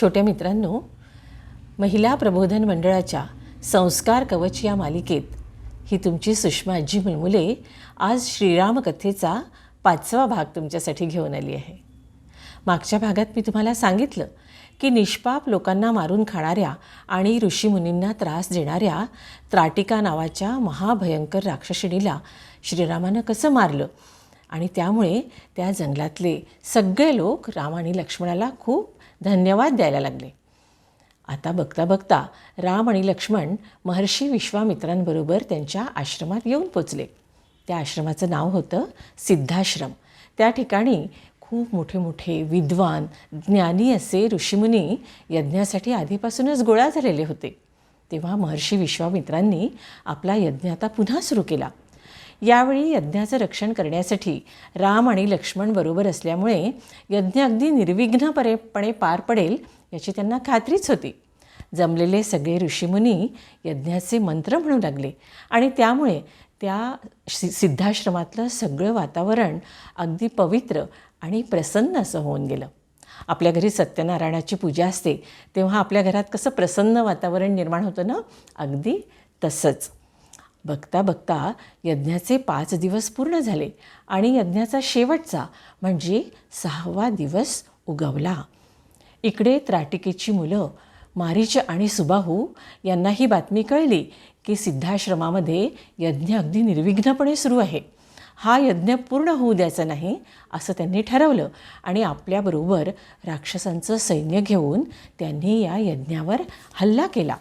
छोट्या मित्रांनो महिला प्रबोधन मंडळाच्या संस्कार कवच या मालिकेत ही तुमची सुषमा आजी मुलमुले आज श्रीरामकथेचा पाचवा भाग तुमच्यासाठी घेऊन आली आहे. मागच्या भागात मी तुम्हाला सांगितलं की निष्पाप लोकांना मारून खाणाऱ्या आणि ऋषीमुनींना त्रास देणाऱ्या त्राटिका नावाच्या महाभयंकर राक्षसिणीला श्रीरामानं कसं मारलं? आणि त्यामुळे त्या जंगलातले सगळे लोक राम आणि लक्ष्मणाला खूप धन्यवाद द्यायला लागले. आता बघता बघता राम आणि लक्ष्मण महर्षी विश्वामित्रांबरोबर त्यांच्या आश्रमात येऊन पोचले. त्या आश्रमाचं नाव होतं सिद्धाश्रम. त्या ठिकाणी खूप मोठे मोठे विद्वान ज्ञानी असे ऋषीमुनी यज्ञासाठी आधीपासूनच गोळा झालेले होते. तेव्हा महर्षी विश्वामित्रांनी आपला यज्ञ आता पुन्हा सुरू केला. यावेळी यज्ञाचं रक्षण करण्यासाठी राम आणि लक्ष्मण बरोबर असल्यामुळे यज्ञ अगदी निर्विघ्नपरेपणे पार पडेल याची त्यांना खात्रीच होती. जमलेले सगळे ऋषीमुनी यज्ञाचे मंत्र म्हणू लागले आणि त्यामुळे त्या सिद्धाश्रमातलं सगळं वातावरण अगदी पवित्र आणि प्रसन्न असं होऊन गेलं. आपल्या घरी सत्यनारायणाची पूजा असते तेव्हा आपल्या घरात कसं प्रसन्न वातावरण निर्माण होतं ना? अगदी तसंच. बघता बघता यज्ञाचे पाच दिवस पूर्ण झाले आणि यज्ञाचा शेवटचा म्हणजे सहावा दिवस उगवला. इकडे त्राटिकेची मुलं मारीच आणि सुबाहू यांना ही बातमी कळली की सिद्धाश्रमामध्ये यज्ञ अगदी निर्विघ्नपणे सुरू आहे. हा यज्ञ पूर्ण होऊ द्यायचा नाही असं त्यांनी ठरवलं आणि आपल्याबरोबर राक्षसांचं सैन्य घेऊन त्यांनी या यज्ञावर हल्ला केला.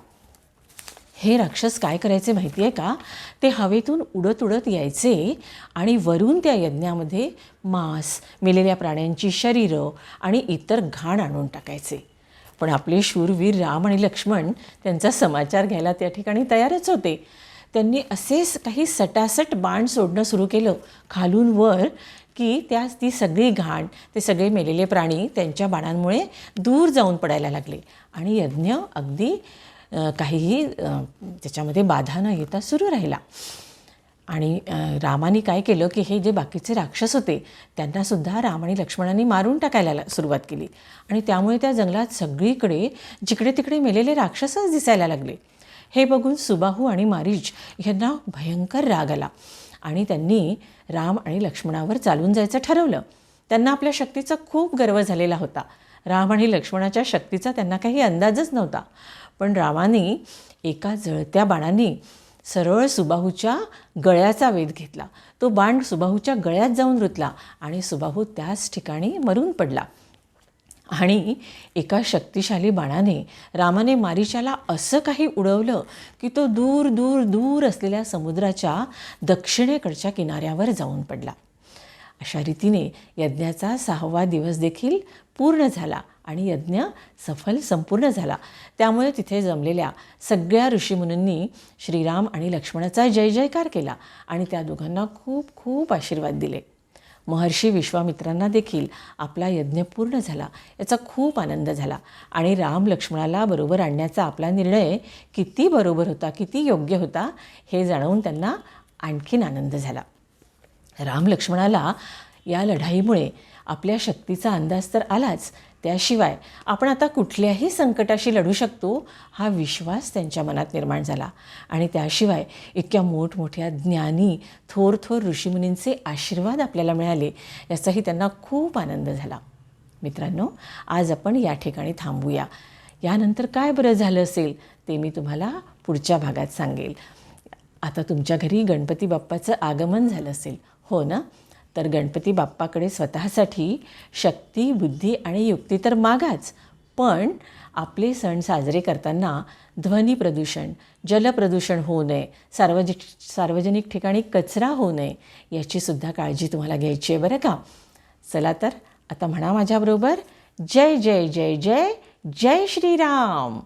हे राक्षस काय करायचे माहिती आहे का? ते हवेतून उडत उडत यायचे आणि वरून त्या यज्ञामध्ये मांस मेलेल्या प्राण्यांची शरीरं आणि इतर घाण आणून टाकायचे. पण आपले शूरवीर राम आणि लक्ष्मण त्यांचा समाचार घ्यायला त्या ठिकाणी तयारच होते. त्यांनी असेच काही सटासट बाण सोडणं सुरू केलं. खालून वर की त्या ती सगळी घाण ते सगळे मेलेले प्राणी त्यांच्या बाणांमुळे दूर जाऊन पडायला लागले. आणि यज्ञ अगदी काहीही त्याच्यामध्ये बाधा न येता सुरू राहिला. आणि रामाने काय केलं की हे जे बाकीचे राक्षस होते त्यांनासुद्धा राम आणि लक्ष्मणांनी मारून टाकायला सुरुवात केली. आणि त्यामुळे त्या जंगलात सगळीकडे जिकडे तिकडे मेलेले राक्षसच दिसायला लागले. हे बघून सुबाहू आणि मारीच यांना भयंकर राग आला. आणि त्यांनी राम आणि लक्ष्मणावर चालून जायचं ठरवलं. त्यांना आपल्या शक्तीचा खूप गर्व झालेला होता. राम आणि लक्ष्मणाच्या शक्तीचा त्यांना काही अंदाजच नव्हता. पण रामाने एका जळत्या बाणाने सरळ सुबाहूच्या गळ्याचा वेध घेतला. तो बाण सुबाहूच्या गळ्यात जाऊन रुतला आणि सुबाहू त्याच ठिकाणी मरून पडला. आणि एका शक्तिशाली बाणाने रामाने मारीच्याला असं काही उडवलं की तो दूर दूर दूर असलेल्या समुद्राच्या दक्षिणेकडच्या किनाऱ्यावर जाऊन पडला. अशा रीतीने यज्ञाचा सहावा दिवस देखील पूर्ण झाला. आणि यज्ञ सफल संपूर्ण झाला. त्यामुळे तिथे जमलेल्या सगळ्या ऋषीमुनींनी श्रीराम आणि लक्ष्मणाचा जय जयकार केला आणि त्या दोघांना खूप खूप आशीर्वाद दिले. महर्षी विश्वामित्रांना देखील आपला यज्ञ पूर्ण झाला. याचा खूप आनंद झाला आणि राम लक्ष्मणाला बरोबर आणण्याचा आपला निर्णय किती बरोबर होता किती योग्य होता हे जाणवून त्यांना आणखीन आनंद झाला. राम लक्ष्मणाला या लढाईमुळे आपल्या शक्तीचा अंदाज तर आलाच. त्याशिवाय आपण आता कुठल्याही संकटाशी लढू शकतो हा विश्वास त्यांच्या मनात निर्माण झाला. आणि त्याशिवाय इतक्या मोठमोठ्या ज्ञानी थोर थोर ऋषीमुनींचे आशीर्वाद आपल्याला मिळाले याचाही त्यांना खूप आनंद झाला. मित्रांनो आज आपण या ठिकाणी थांबूया. यानंतर काय बरं झालं असेल ते मी तुम्हाला पुढच्या भागात सांगेल. आता तुमच्या घरी गणपती बाप्पाचं आगमन झालं असेल. हो ना? तर गणपती बाप्पाकडे स्वतःसाठी शक्ती बुद्धी आणि युक्ती तर मागाच. पण आपले सण साजरे करताना ध्वनी प्रदूषण जलप्रदूषण होऊ नये सार्वजनिक सार्वजनिक ठिकाणी कचरा होऊ नये याचीसुद्धा काळजी तुम्हाला घ्यायची आहे बरं का? चला तर आता म्हणा माझ्याबरोबर. जय जय जय जय जय श्रीराम!